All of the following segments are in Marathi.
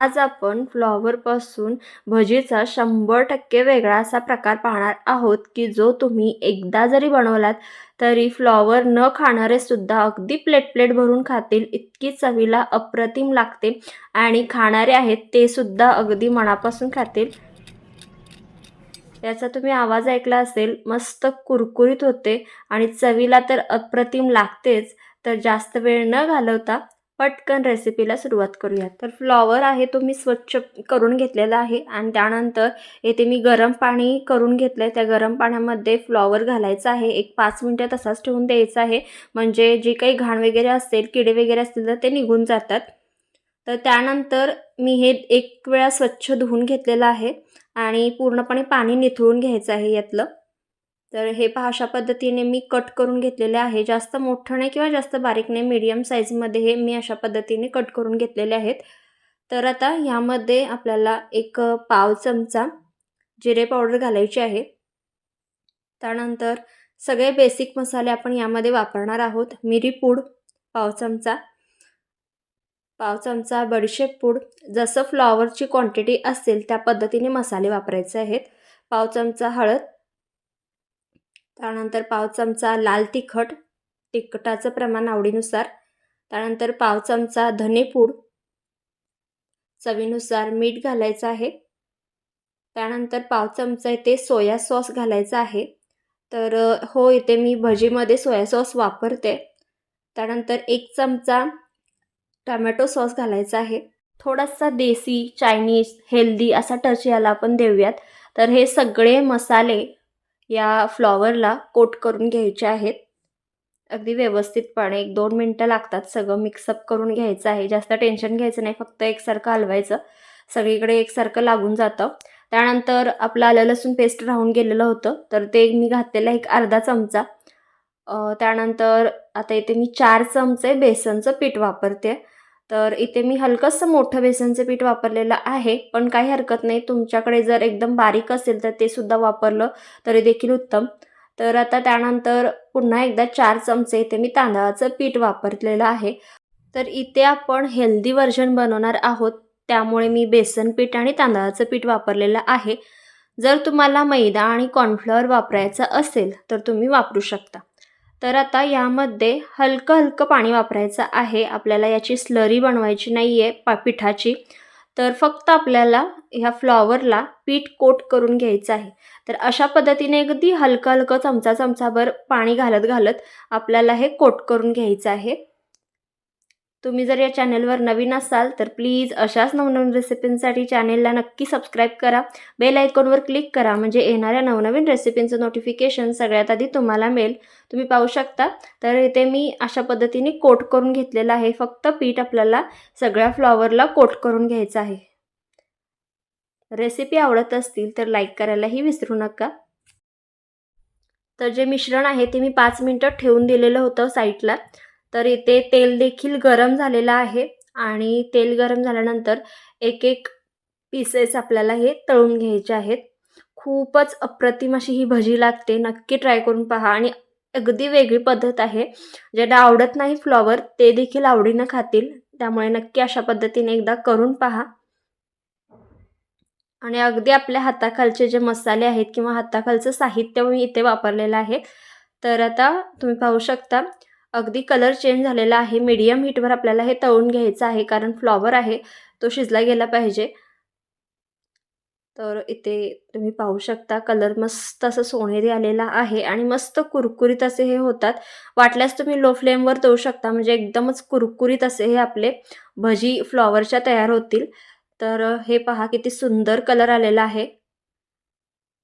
आज आपण फ्लॉवरपासून भजीचा शंभर टक्के वेगळा असा प्रकार पाहणार आहोत की जो तुम्ही एकदा जरी बनवलात तरी फ्लॉवर न खाणारे सुद्धा अगदी प्लेट प्लेट भरून खातील इतकी चवीला अप्रतिम लागते आणि खाणारे आहेत ते सुद्धा अगदी मनापासून खातील. याचा तुम्ही आवाज ऐकला असेल मस्त कुरकुरीत होते आणि चवीला तर अप्रतिम लागतेच तर जास्त वेळ न घालवता पटकन रेसिपीला सुरुवात करूया तर फ्लॉवर आहे तो मी स्वच्छ करून घेतलेला आहे आणि त्यानंतर येथे मी गरम पाणी करून घेतलं आहे त्या गरम पाण्यामध्ये फ्लॉवर घालायचं आहे. एक पाच मिनटं तसाच ठेवून द्यायचं आहे. म्हणजे जे काही घाण वगैरे असेल किडे वगैरे असतील तर ते निघून जातात. तर त्यानंतर मी हे एक वेळा स्वच्छ धुवून घेतलेलं आहे आणि पूर्णपणे पाणी निथळून घ्यायचं आहे यातलं. तर हे पहा अशा पद्धतीने मी कट करून घेतलेले आहे. जास्त मोठं नाही किंवा जास्त बारीक नाही मीडियम साईजमध्ये हे मी अशा पद्धतीने कट करून घेतलेले आहेत. तर आता ह्यामध्ये आपल्याला एक पाव चमचा जिरे पावडर घालायची आहे. त्यानंतर सगळे बेसिक मसाले आपण यामध्ये वापरणार आहोत. मिरी पूड पाव चमचा पाव चमचा बडीशेप पूड. जसं फ्लॉवरची क्वांटिटी असेल त्या पद्धतीने मसाले वापरायचे आहेत. पाव चमचा हळद त्यानंतर पाव चमचा लाल तिखट तिखटाचं प्रमाण आवडीनुसार. त्यानंतर पाव चमचा धनेपूड चवीनुसार मीठ घालायचं आहे. त्यानंतर पाव चमचा इथे सोया सॉस घालायचा आहे. तर हो इथे मी भजीमध्ये सोया सॉस वापरते. त्यानंतर एक चमचा टमॅटो सॉस घालायचा आहे. थोडासा देसी चायनीज हेल्दी असा टच याला आपण देऊयात. तर हे सगळे मसाले या फ्लॉवरला कोट करून घ्यायचे आहेत. अगदी व्यवस्थितपणे एक दोन मिनटं लागतात सगळं मिक्सअप करून घ्यायचं आहे. जास्त टेन्शन घ्यायचं नाही फक्त एकसारखं हलवायचं. सगळीकडे एकसारखं लागून जातं. त्यानंतर आपलं आलं लसूण पेस्ट राहून गेलेलं होतं तर ते मी घातलेलं एक अर्धा चमचा. त्यानंतर आता इथे मी चार चमचे बेसनचं पीठ वापरते. तर इथे मी हलकंसं मोठं बेसनचं पीठ वापरलेलं आहे पण काही हरकत नाही. तुमच्याकडे जर एकदम बारीक असेल तर ते सुद्धा वापरलं तरी देखील उत्तम. तर आता त्यानंतर पुन्हा एकदा चार चमचे इथे मी तांदळाचं पीठ वापरलेलं आहे. तर इथे आपण हेल्दी व्हर्जन बनवणार आहोत. त्यामुळे मी बेसन पीठ आणि तांदळाचं पीठ वापरलेलं आहे. जर तुम्हाला मैदा आणि कॉर्नफ्लॉवर वापरायचं असेल तर तुम्ही वापरू शकता. तर आता यामध्ये हलकं हलकं पाणी वापरायचं आहे. आपल्याला याची स्लरी बनवायची नाही आहे पा पिठाची. तर फक्त आपल्याला ह्या फ्लॉवरला पीठ कोट करून घ्यायचं आहे. तर अशा पद्धतीने अगदी हलकं हलकं चमचा चमचाभर पाणी घालत घालत आपल्याला हे कोट करून घ्यायचं आहे. तुम्ही जर या चॅनलवर नवीन असाल तर प्लीज अशाच नवनवीन रेसिपींसाठी चॅनेलला नक्की सबस्क्राईब करा. बेल आयकॉनवर क्लिक करा म्हणजे येणाऱ्या नवनवीन रेसिपींचं नोटिफिकेशन सगळ्यात आधी तुम्हाला मिळेल. तुम्ही पाहू शकता. तर इथे मी अशा पद्धतीने कोट करून घेतलेलं आहे. फक्त पीठ आपल्याला सगळ्या फ्लॉवरला कोट करून घ्यायचं आहे. रेसिपी आवडत असतील तर लाईक करायलाही विसरू नका. तर जे मिश्रण आहे ते मी पाच मिनटं ठेवून दिलेलं होतं साईडला तर इथे तेल देखील गरम झालेलं आहे आणि तेल गरम झाल्यानंतर एक एक पीसेस आपल्याला हे तळून घ्यायचे आहेत. खूपच अप्रतिम अशी ही भजी लागते. नक्की ट्राय करून पहा आणि अगदी वेगळी पद्धत आहे. ज्यांना आवडत नाही फ्लॉवर ते देखील आवडीनं खातील. त्यामुळे नक्की अशा पद्धतीने एकदा करून पहा. आणि अगदी आपल्या हाताखालचे जे मसाले आहेत किंवा हाताखालचं साहित्य मी इथे वापरलेलं आहे. तर आता तुम्ही पाहू शकता अगदी कलर चेंज झालेला आहे. मीडियम हीटवर आपल्याला हे तळून घ्यायचं आहे कारण फ्लॉवर आहे तो शिजला गेला पाहिजे. तर इथे तुम्ही पाहू शकता कलर मस्त असं सोनेरी आलेला आहे आणि मस्त कुरकुरीत असे हे होतात. वाटल्यास तुम्ही लो फ्लेमवर तळू शकता म्हणजे एकदमच कुरकुरीत असे हे आपले भजी फ्लॉवरच्या तयार होतील. तर हे पहा किती सुंदर कलर आलेला आहे.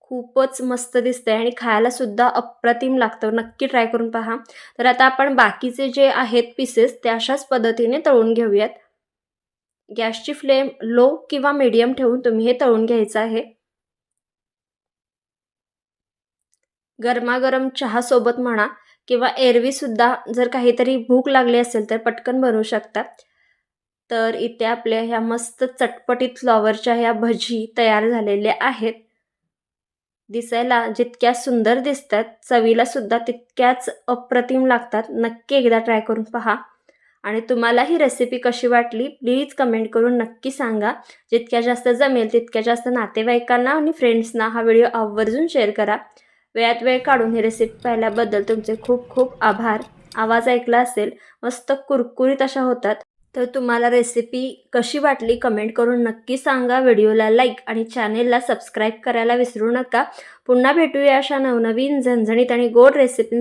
खूपच मस्त दिसते आणि खायला सुद्धा अप्रतिम लागतं. नक्की ट्राय करून पहा. तर आता आपण बाकीचे जे आहेत पीसेस ते अशाच पद्धतीने तळून घेऊयात. गॅसची फ्लेम लो किंवा मीडियम ठेवून तुम्ही हे तळून घ्यायचं आहे. गरमागरम चहासोबत म्हणा किंवा एरवीसुद्धा जर काहीतरी भूक लागली असेल तर पटकन बनवू शकता. तर इथे आपल्या ह्या मस्त चटपटीत फ्लॉवरच्या ह्या भजी तयार झालेल्या आहेत. दिसायला जितक्या सुंदर दिसतात चवीला सुद्धा तितक्याच अप्रतिम लागतात. नक्की एकदा ट्राय करून पहा. आणि तुम्हाला ही रेसिपी कशी वाटली प्लीज कमेंट करून नक्की सांगा. जितक्या जास्त जमेल तितक्या जास्त नातेवाईकांना आणि फ्रेंड्सना हा व्हिडिओ आवर्जून शेअर करा. वेळात वेळ काढून ही रेसिपी पाहिल्याबद्दल तुमचे खूप खूप आभार. आवाज ऐकला असेल मस्त कुरकुरीत अशा होतात. तर तुम्हाला रेसिपी कशी वाटली कमेंट करून नक्की सांगा. व्हिडिओला लाईक आणि चॅनेलला सबस्क्राईब करायला विसरू नका. पुन्हा भेटूया अशा नवनवीन झणझणीत आणि गोड रेसिपी